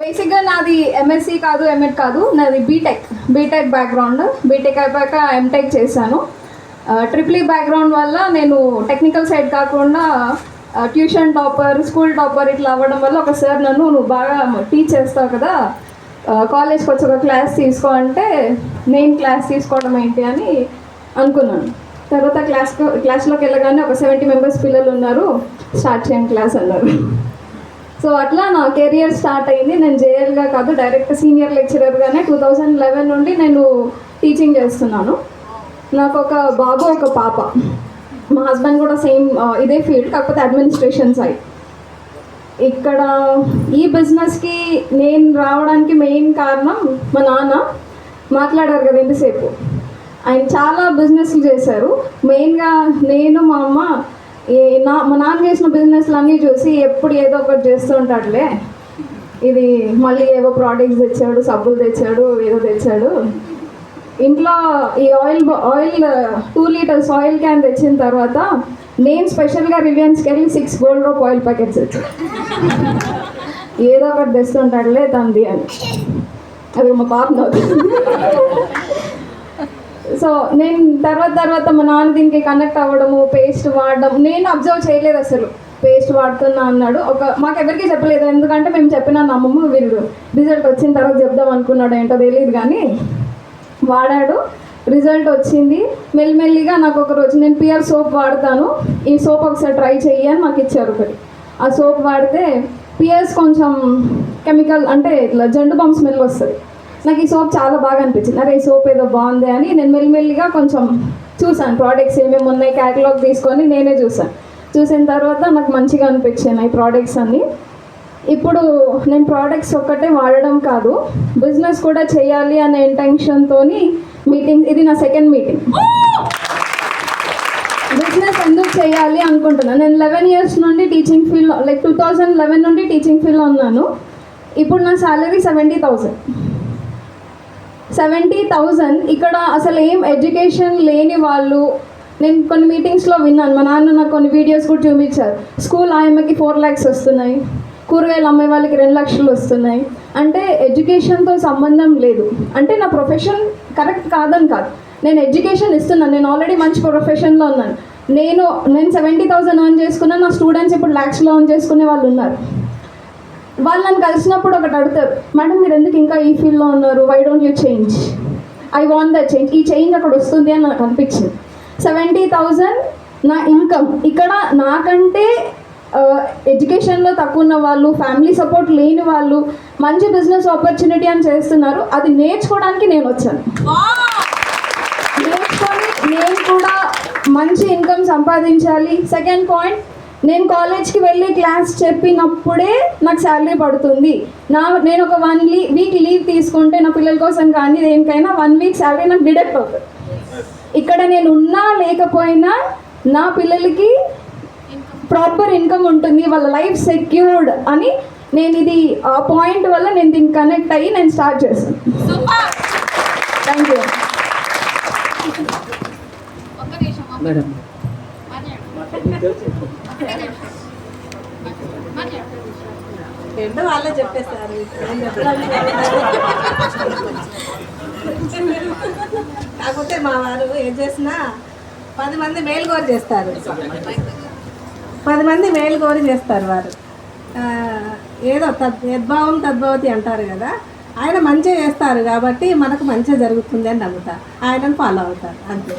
బేసిక్గా నాది ఎంఎస్సి కాదు ఎంఎడ్ కాదు నాది బీటెక్ బీటెక్ బ్యాక్గ్రౌండ్ బీటెక్ అయిపోయాక ఎంటెక్ చేశాను. ట్రిపుల్ బ్యాక్గ్రౌండ్ e వల్ల నేను టెక్నికల్ సైడ్ కాకుండా ట్యూషన్ టాపర్ స్కూల్ టాపర్ ఇట్లా అవ్వడం వల్ల ఒక సార్ నన్ను నువ్వు బాగా టీచ్ చేస్తావు కదా కాలేజ్కి వచ్చి ఒక క్లాస్ తీసుకో అంటే నేను క్లాస్ తీసుకోవడం ఏంటి అని అనుకున్నాను. తర్వాత క్లాస్ క్లాస్లోకి వెళ్ళగానే ఒక సెవెంటీ మెంబర్స్ పిల్లలు ఉన్నారు. స్టార్ట్ చేయండి క్లాస్ అన్నారు. సో అట్లా నా కెరియర్ స్టార్ట్ అయింది. నేను జేఎల్గా కాదు డైరెక్ట్ సీనియర్ లెక్చరర్గానే టూ థౌజండ్ లెవెన్ నుండి నేను టీచింగ్ చేస్తున్నాను. నాకు ఒక బాబు ఒక పాప. మా హస్బెండ్ కూడా సేమ్ ఇదే ఫీల్డ్ కాకపోతే అడ్మినిస్ట్రేషన్ సైడ్. ఇక్కడ ఈ బిజినెస్కి నేను రావడానికి మెయిన్ కారణం మా నాన్న మాట్లాడారు కదా ఎంతసేపు ఆయన చాలా బిజినెస్లు చేశారు. మెయిన్గా నేను మా అమ్మ ఈ నా మా నాన్న చేసిన బిజినెస్లు అన్నీ చూసి ఎప్పుడు ఏదో ఒకటి చేస్తూ ఉంటాడులే. ఇది మళ్ళీ ఏవో ప్రోడక్ట్స్ తెచ్చాడు సబ్బులు తెచ్చాడు ఏదో తెచ్చాడు. ఇంట్లో ఈ oil oil two litres oil can తెచ్చిన తర్వాత నేను స్పెషల్గా రిలయన్స్కి వెళ్ళి six Gold Drop oil packets తెచ్చాను. ఏదో ఒకటి తెస్తుంటాడులే తంది అని. అది మా పాప సో నేను తర్వాత తర్వాత మా నాన్న దీనికి కనెక్ట్ అవ్వడము పేస్ట్ వాడడం నేను అబ్జర్వ్ చేయలేదు అసలు. పేస్ట్ వాడుతున్నా అన్నాడు. ఒక మాకు ఎవరికి చెప్పలేదు. ఎందుకంటే మేము చెప్పిన నమ్మము వీళ్ళు రిజల్ట్ వచ్చిన తర్వాత చెప్దాం అనుకున్నాడు ఏంటో తెలియదు కానీ వాడాడు. రిజల్ట్ వచ్చింది. మెల్లిమెల్లిగా నాకు ఒక రోజు నేను పియర్ సోప్ వాడతాను. ఈ సోప్ ఒకసారి ట్రై చెయ్యి అని మాకు ఇచ్చారు ఒకటి. ఆ సోప్ వాడితే పియర్స్ కొంచెం కెమికల్ అంటే ఇట్లా జండు బామ్ స్మెల్ వస్తుంది. నాకు ఈ సోప్ చాలా బాగా అనిపించింది. అరే ఈ సోప్ ఏదో బాగుంది అని నేను మెల్లిమెల్లిగా కొంచెం చూసాను ప్రోడక్ట్స్ ఏమేమి ఉన్నాయి క్యాటలాగ్ తీసుకొని నేనే చూసాను చూసిన తర్వాత నాకు మంచిగా అనిపించాను ఈ ప్రోడక్ట్స్ అన్నీ. ఇప్పుడు నేను ప్రోడక్ట్స్ ఒక్కటే వాడడం కాదు బిజినెస్ కూడా చేయాలి అనే ఇంటెన్షన్తో మీటింగ్ ఇది నా సెకండ్ మీటింగ్ బిజినెస్ ఎందుకు చేయాలి అనుకుంటున్నాను నేను లెవెన్ ఇయర్స్ నుండి teaching field like two thousand eleven నుండి టీచింగ్ ఫీల్డ్లో ఉన్నాను. ఇప్పుడు నా salary seventy thousand seventy thousand. ఇక్కడ అసలు ఏం ఎడ్యుకేషన్ లేని వాళ్ళు. నేను కొన్ని మీటింగ్స్లో విన్నాను. మా నాన్న నాకు కొన్ని వీడియోస్ కూడా చూపించారు. స్కూల్ ఆయమ్మకి ఫోర్ ల్యాక్స్ వస్తున్నాయి. కూరగాయలు అమ్మే వాళ్ళకి రెండు లక్షలు వస్తున్నాయి. అంటే ఎడ్యుకేషన్తో సంబంధం లేదు. అంటే నా ప్రొఫెషన్ కరెక్ట్ కాదని కాదు. నేను ఎడ్యుకేషన్ ఇస్తున్నాను. నేను ఆల్రెడీ మంచి ప్రొఫెషన్లో ఉన్నాను. నేను నేను సెవెంటీ థౌసండ్ ఆన్ చేసుకున్నా నా స్టూడెంట్స్ ఇప్పుడు ల్యాక్స్లో ఆన్ చేసుకునే వాళ్ళు ఉన్నారు. వాళ్ళు నన్ను కలిసినప్పుడు ఒకటి అడుగుతారు మేడం మీరు ఎందుకు ఇంకా ఈ ఫీల్డ్లో ఉన్నారు? Why don't you change I want the change ఈ చేంజ్ అక్కడ వస్తుంది అని నాకు అనిపించింది. సెవెంటీ థౌజండ్ నా ఇన్కమ్ ఇక్కడ నాకంటే ఎడ్యుకేషన్లో తక్కువ ఉన్న వాళ్ళు ఫ్యామిలీ సపోర్ట్ లేని వాళ్ళు మంచి బిజినెస్ ఆపర్చునిటీ అని చేస్తున్నారు. అది నేర్చుకోవడానికి నేను వచ్చాను. నేర్చుకొని నేను కూడా మంచి ఇన్కమ్ సంపాదించాలి. సెకండ్ పాయింట్ నేను కాలేజ్కి వెళ్ళి క్లాస్ చెప్పినప్పుడే నాకు శాలరీ పడుతుంది. నా నేను ఒక వన్ లీ వీక్ లీవ్ తీసుకుంటే నా పిల్లల కోసం కానీ దేనికైనా వన్ వీక్ శాలరీ నాకు డిడక్ట్ అవుతుంది. ఇక్కడ నేను ఉన్నా లేకపోయినా నా పిల్లలకి ప్రాపర్ ఇన్కమ్ ఉంటుంది వాళ్ళ లైఫ్ సెక్యూర్డ్ అని నేను ఇది ఆ పాయింట్ వల్ల నేను దీనికి కనెక్ట్ అయ్యి నేను స్టార్ట్ చేశాను. Thank you madam. ఏంటో వాళ్ళే చెప్పేస్తారు. కాకపోతే మా వారు ఏం చేసినా పది మంది మేలు కోరి చేస్తారు. పది మంది మేలు కోరి చేస్తారు వారు. ఏదో తద్ యద్భావం తద్భవతి అంటారు కదా ఆయన మంచిగా చేస్తారు కాబట్టి మనకు మంచిగా జరుగుతుంది అని నమ్ముతారు. ఆయనను ఫాలో అవుతారు. అంతే.